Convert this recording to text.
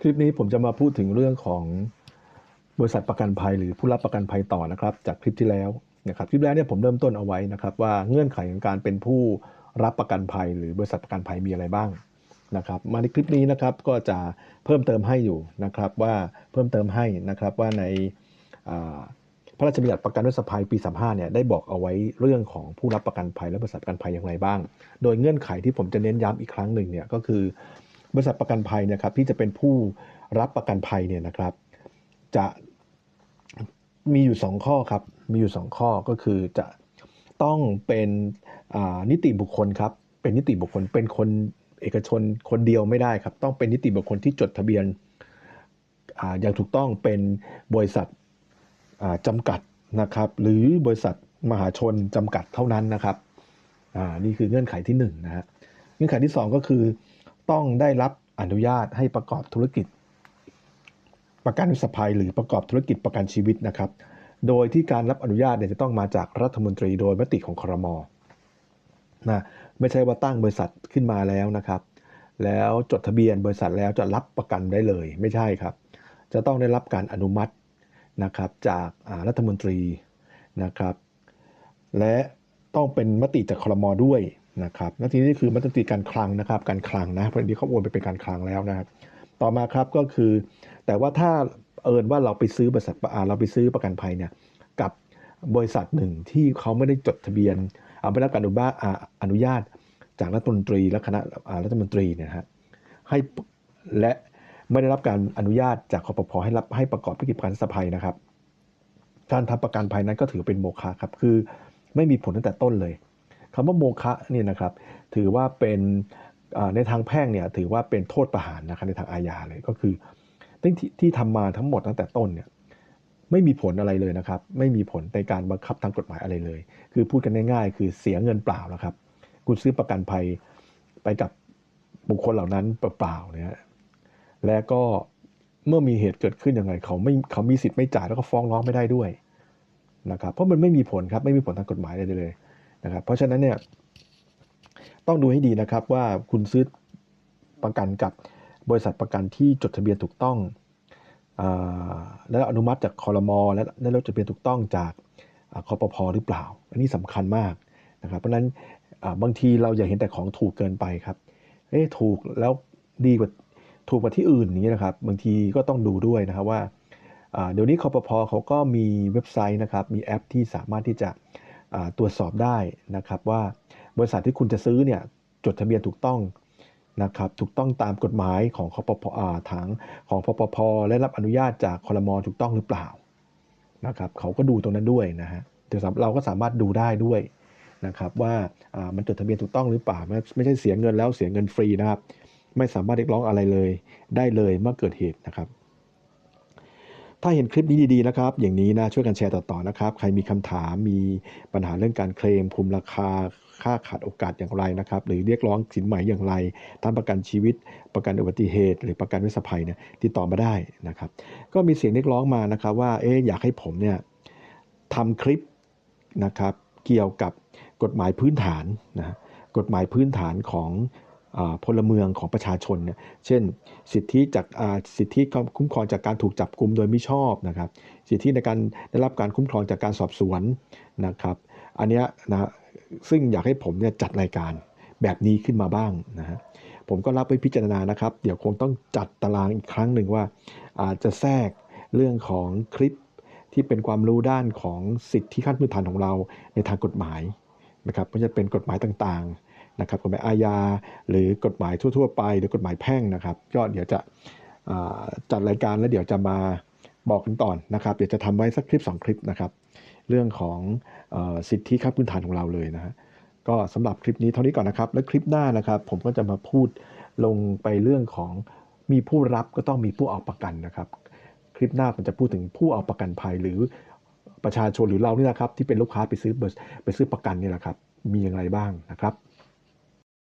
คลิปนี้ผมจะมาพูดถึงเรื่องของบริษัทประกันภัยหรือผู้รับประกันภัยต่อนะครับ จากคลิปที่แล้วนะครับคลิปแรกเนี่ยผมเริ่มต้นเอาไว้นะครับ ว่าเงื่อนไขของการเป็นผู้รับประกันภัย หรือบริษัทประกันภัยมีอะไรบ้างนะครับ มาในคลิปนี้นะครับก็จะเพิ่มเติมให้อยู่นะครับว่าเพิ่มเติมให้นะครับว่าในพระราชบัญญัติประกันวิสัภัยปี 35 เนี่ยได้บอกเอาไว้เรื่องของผู้รับประกันภัยและบริษัทประกันภัยอย่างไรบ้าง โดยเงื่อนไขที่ผมจะเน้นย้ำอีกครั้งหนึ่งเนี่ยก็คือ บริษัทประกันภัยเนะครับที่จะเป็นผู้รับประกันภัยเนี่ยนะครับ จะมีอยู่ 2 ข้อครับ มีอยู่ 2 ข้อก็คือจะต้องเป็นนิติบุคคลครับ เป็นนิติบุคคล เป็นคนเอกชนคนเดียวไม่ได้ครับ ต้องเป็นนิติบุคคลที่จดทะเบียนออย่างถูกต้องเป็นบริษัทจำกัดนะครับ หรือบริษัทมหาชนจำกัดเท่านั้นนะครับนี่คือเงื่อนไขที่1นงนะฮะเงื่อนไขที่ 2 ก็คือ ต้องได้รับอนุญาตให้ประกอบธุรกิจ ประกันวิสภัยหรือประกอบธุรกิจประกันชีวิตนะครับ โดยที่การรับอนุญาตเนี่ยจะต้องมาจากรัฐมนตรีโดยมติของครมนะไม่ใช่ว่าตั้งบริษัทขึ้นมาแล้วนะครับ แล้วจดทะเบียนบริษัทแล้วจะรับประกันได้เลย ไม่ใช่ครับ จะต้องได้รับการอนุมัตินะครับจากรัฐมนตรีนะครับ และต้องเป็นมติจากครมด้วย นะครับและทีนี้คือมติการคลังนะครับการคลังนะเพราะอันนี้เขาโอนไปเป็นการคลังแล้วนะครับต่อมาครับก็คือ แต่ว่าถ้าเอิญว่าเราไปซื้อบริษัทเราไปซื้อประกันภัยเนี่ยกับบริษัทหนึ่งที่เขาไม่ได้จดทะเบียนเอาไปรับการอนุญาตอนุญาตจากรัฐมนตรีและคณะรัฐมนตรีเนี่ยฮะให้และไม่ได้รับการอนุญาตจากคอปพอให้รับให้ประกอบธุรกิจประกันสภัยนะครับการทำประกันภัยนั้นก็ถือเป็นโมฆะครับคือไม่มีผลตั้งแต่ต้นเลยำว่าโมฆะเนี่ยนะครับถือว่าเป็นในทางแพ่งเนี่ยถือว่าเป็นโทษประหารนะครับในทางอาญาเลยก็คือที่ที่ทำมาทั้งหมดตั้งแต่ต้นเนี่ยไม่มีผลอะไรเลยนะครับ ไม่มีผลในการบังคับทางกฎหมายอะไรเลย คือพูดกันง่ายๆ คือเสียเงินเปล่าแล้วครับ คุณซื้อประกันภัยไปกับบุคคลเหล่านั้นเปล่าๆเนี่ยและก็เมื่อมีเหตุเกิดขึ้นยังไง เขาไม่เขามีสิทธิ์ไม่จ่ายแล้วก็ฟ้องร้องไม่ได้ด้วยนะครับเพราะมันไม่มีผลครับไม่มีผลทางกฎหมายอะไรเลย นะครับ เพราะฉะนั้นเนี่ยต้องดูให้ดีนะครับว่าคุณซื้อประกันกับบริษัทประกันที่จดทะเบียนถูกต้องอและอนุมัติจากคอรมอและได้รับจดทะเบียนถูกต้องจากอคอปพหรือเปล่า อันนี้สำคัญมากนะครับ เพราะฉะนั้นบางทีเราอย่าเห็นแต่ของถูกเกินไปครับเอ๊ะถูกแล้วดีกว่าถูกกว่าที่อื่นนี้นะครับ บางทีก็ต้องดูด้วยนะครับว่าเดี๋ยวนี้คอปพเขาก็มีเว็บไซต์นะครับ มีแอปที่สามารถที่จะ ตรวจสอบได้นะครับว่าบริษัทที่คุณจะซื้อเนี่ยจดทะเบียนถูกต้องนะครับถูกต้องตามกฎหมายของคอปพอ่าทางของพปพและรับอนุญาตจากคอรมอถูกต้องหรือเปล่านะครับเขาก็ดูตรงนั้นด้วยนะฮะเดี๋ยวเราก็สามารถดูได้ด้วยนะครับว่าอ่ามันจดทะเบียนถูกต้องหรือเปล่าไม่ไม่ใช่เสียเงินแล้วเสียเงินฟรีนะครับ ไม่สามารถเรียกร้องอะไรเลยได้เลยเมื่อเกิดเหตุนะครับ ถ้าเห็นคลิปนี้ดีๆนะครับ อย่างนี้นะช่วยกันแชร์ต่อๆนะครับ ใครมีคำถามมีปัญหาเรื่องการเคลมคุมราคาค่าขาดโอกาสอย่างไรนะครับ หรือเรียกร้องสินไหม่อย่างไรทั้งประกันชีวิต ประกันอุบัติเหตุ หรือประกันวิสภัยเนี่ยติดต่อมาได้นะครับ ก็มีเสียงเรียกร้องมานะครับ ว่าเอ๊อยากให้ผมเนี่ยทำคลิปนะครับ เกี่ยวกับกฎหมายพื้นฐานนะกฎหมายพื้นฐานของ พลเมืองของประชาชนเนี่ยเช่น สิทธิจากสิทธิคุ้มครองจากการถูกจับกลุ่มโดยมิชอบนะครับ สิทธิในการได้รับการคุ้มครองจากการสอบสวนนะครับ อันนี้นะซึ่งอยากให้ผมเนี่ยจัดรายการแบบนี้ขึ้นมาบ้างนะฮะผมก็รับไปพิจารณานะครับ เดี๋ยวคงต้องจัดตารางอีกครั้งหนึ่งว่าอาจจะแทรกเรื่องของคลิปที่เป็นความรู้ด้านของสิทธิขั้นพื้นฐานของเราในทางกฎหมายนะครับไม่ว่าจะเป็นกฎหมายต่างๆ นะครับกฎหมายอาญาหรือกฎหมายทั่ว ๆ ไป หรือกฎหมายแพ่งนะครับ ก็เดี๋ยวจะจัดรายการแล้วเดี๋ยวจะมาบอกกันตอนนะครับ เดี๋ยวจะทำไว้สักคลิป 2 คลิปนะครับ เรื่องของอสิทธิขั้นพื้นฐานของเราเลยนะฮะก็สำหรับคลิปนี้เท่านี้ก่อนนะครับ แล้วคลิปหน้านะครับ ผมก็จะมาพูดลงไปเรื่องของมีผู้รับก็ต้องมีผู้เอาประกันนะครับ คลิปหน้าผมจะพูดถึงผู้เอาประกันภัยหรือประชาชนหรือเรานี่แหละครับที่เป็นลูกค้าไปซื้อไปซื้อประกันนี่แหละครับ มีอย่างไรบ้างนะครับ